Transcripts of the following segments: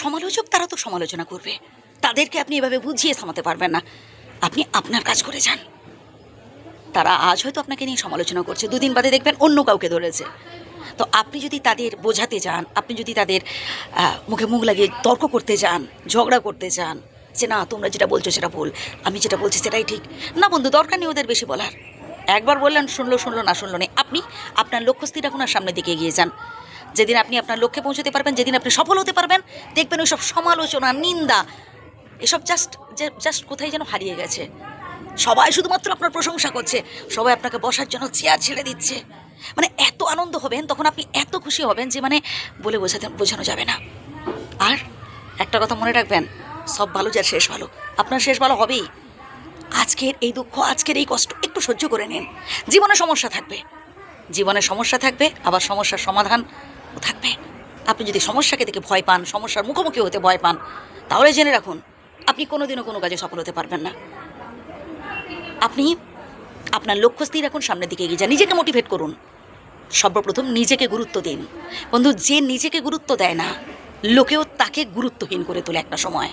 সমালোচক তারা তো সমালোচনা করবে। তাদেরকে আপনি এভাবে বুঝিয়ে থামাতে পারবেন না। আপনি আপনার কাজ করে যান। তারা আজ হয়তো আপনাকে নিয়ে সমালোচনা করছে। দুদিন বাদে দেখবেন অন্য কাউকে ধরেছে। তো আপনি যদি তাদের বোঝাতে যান, আপনি যদি তাদের মুখে মুখ লাগিয়ে তর্ক করতে যান, ঝগড়া করতে যান, যে না, তোমরা যেটা বলছো সেটা ভুল, আমি যেটা বলছি সেটাই ঠিক। না বন্ধু, দরকার নেই ওদের বেশি বলার। একবার বললেন, শুনলো শুনলো, না শুনলো না আপনি আপনার লক্ষ্য স্থির আর সামনের দিকে এগিয়ে যান। যেদিন আপনি আপনার লক্ষ্যে পৌঁছতে পারবেন, যেদিন আপনি সফল হতে পারবেন, দেখবেন ওইসব সমালোচনা, নিন্দা, এসব জাস্ট জাস্ট কোথায় যেন হারিয়ে গেছে। সবাই শুধুমাত্র আপনার প্রশংসা করছে, সবাই আপনাকে বসার জন্য চেয়ার ছেড়ে দিচ্ছে। মানে এত আনন্দ হবেন, তখন আপনি এত খুশি হবেন যে মানে বলে বোঝাতে, বোঝানো যাবে না। আর একটা কথা মনে রাখবেন, সব ভালো যার শেষ ভালো, আপনার শেষ ভালো হবেই। আজকের এই দুঃখ, আজকের এই কষ্ট একটু সহ্য করে নিন। জীবনে সমস্যা থাকবে। জীবনে সমস্যা থাকবে, আবার সমস্যার সমাধানও থাকবে। আপনি যদি সমস্যাকে দেখে ভয় পান, সমস্যার মুখোমুখি হতে ভয় পান, তাহলে জেনে রাখুন, আপনি কোনোদিনও কোনো কাজে সফল হতে পারবেন না। আপনি আপনার লক্ষ্য স্থির রাখুন, সামনের দিকে এগিয়ে যান। নিজেকে মোটিভেট করুন। সর্বপ্রথম নিজেকে গুরুত্ব দিন। বন্ধু, যে নিজেকে গুরুত্ব দেয় না, লোকেও তাকে গুরুত্বহীন করে তোলে একটা সময়।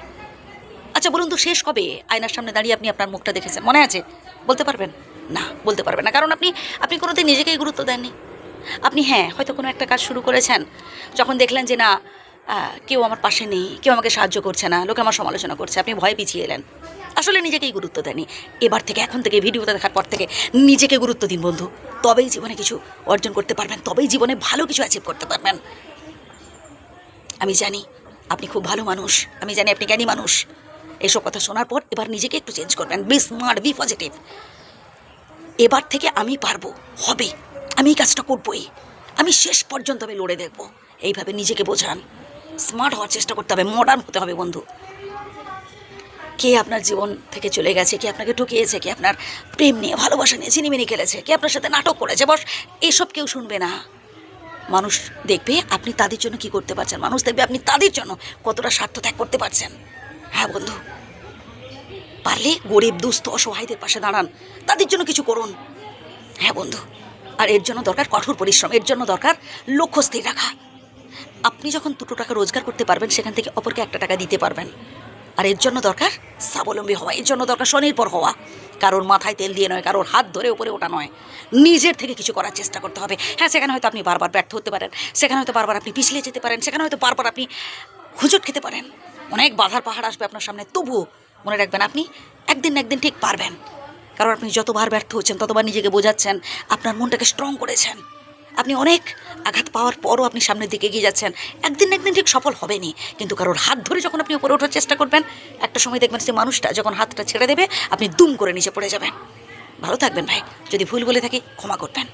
আচ্ছা বলুন তো, শেষ কবে? আয়নার সামনে দাঁড়িয়ে আপনি আপনার মুখটা দেখেছেন। মনে আছে? বলতে পারবেন? না, বলতে পারবেন না। কারণ আপনি আপনি কোনোদিন নিজেকেই গুরুত্ব দেননি। আপনি হ্যাঁ হয়তো কোনো একটা কাজ শুরু করেছেন, যখন দেখলেন যে না কেউ আমার পাশে নেই, কেউ আমাকে সাহায্য করছে না, লোকে আমার সমালোচনা করছে, আপনি ভয় পিছিয়ে এলেন। আসলে নিজেকেই গুরুত্ব দেননি। এবার থেকে, এখন থেকে, ভিডিওটা দেখার পর থেকে নিজেকে গুরুত্ব দিন বন্ধু। তবেই জীবনে কিছু অর্জন করতে পারবেন, তবেই জীবনে ভালো কিছু অ্যাচিভ করতে পারবেন। আমি জানি আপনি খুব ভালো মানুষ, আমি জানি আপনি জ্ঞানী মানুষ। এসব কথা শোনার পর এবার নিজেকে একটু চেঞ্জ করবেন বি স্মার্ট বি পজিটিভ এবার থেকে আমি পারব, হবে। আমি এই কাজটা করবই। আমি শেষ পর্যন্ত আমি লড়ে দেখব। এইভাবে নিজেকে বোঝান। স্মার্ট হওয়ার চেষ্টা করতে হবে মডার্ন হতে হবে বন্ধু। কে আপনার জীবন থেকে চলে গেছে, কে আপনাকে ঠকিয়েছে, কে আপনার প্রেম নিয়ে ভালোবাসা নিয়ে চিনিমিনি খেলেছে, কে আপনার সাথে নাটক করেছে, বস, এসব কেউ শুনবে না। মানুষ দেখবে আপনি তাদের জন্য কি করতে পারছেন, মানুষ দেখবে আপনি তাদের জন্য কতটা স্বার্থ ত্যাগ করতে পারছেন। হ্যাঁ বন্ধু। পারলে গরিব, দুস্থ, অসহায়দের পাশে দাঁড়ান। তাদের জন্য কিছু করুন। হ্যাঁ বন্ধু। আর এর জন্য দরকার কঠোর পরিশ্রম, এর জন্য দরকার লক্ষ্য স্থির রাখা। আপনি যখন দুটো টাকা রোজগার করতে পারবেন, সেখান থেকে অপরকে একটা টাকা দিতে পারবেন। আর এর জন্য দরকার স্বাবলম্বী হওয়া, এর জন্য দরকার স্বনির্ভর হওয়া। কারোর মাথায় তেল দিয়ে নয়, কারোর হাত ধরে উপরে ওটা নয়। নিজের থেকে কিছু করার চেষ্টা করতে হবে। হ্যাঁ সেখানে হয়তো আপনি বারবার ব্যর্থ হতে পারেন। সেখানে হয়তো বারবার আপনি পিছলে যেতে পারেন। সেখানে হয়তো বারবার আপনি হুজুট খেতে পারেন। অনেক বাধার পাহাড় আসবে আপনার সামনে। তবুও মনে রাখবেন, আপনি একদিন একদিন ঠিক পারবেন। কারণ আপনি যতবার ব্যর্থ হচ্ছেন, ততবার নিজেকে বোঝাচ্ছেন, আপনার মনটাকে স্ট্রং করেছেন। আপনি অনেক আঘাত পাওয়ার পরও আপনি সামনের দিকে এগিয়ে যাচ্ছেন। একদিন না একদিন ঠিক সফল হবেনি কিন্তু কারোর হাত ধরে যখন আপনি উপরে ওঠার চেষ্টা করবেন, একটা সময় দেখবেন সে মানুষটা যখন হাতটা ছেড়ে দেবে, আপনি দুম করে নিচে পড়ে যাবেন। ভালো থাকবেন ভাই। যদি ভুল বলে থাকি, ক্ষমা করবেন।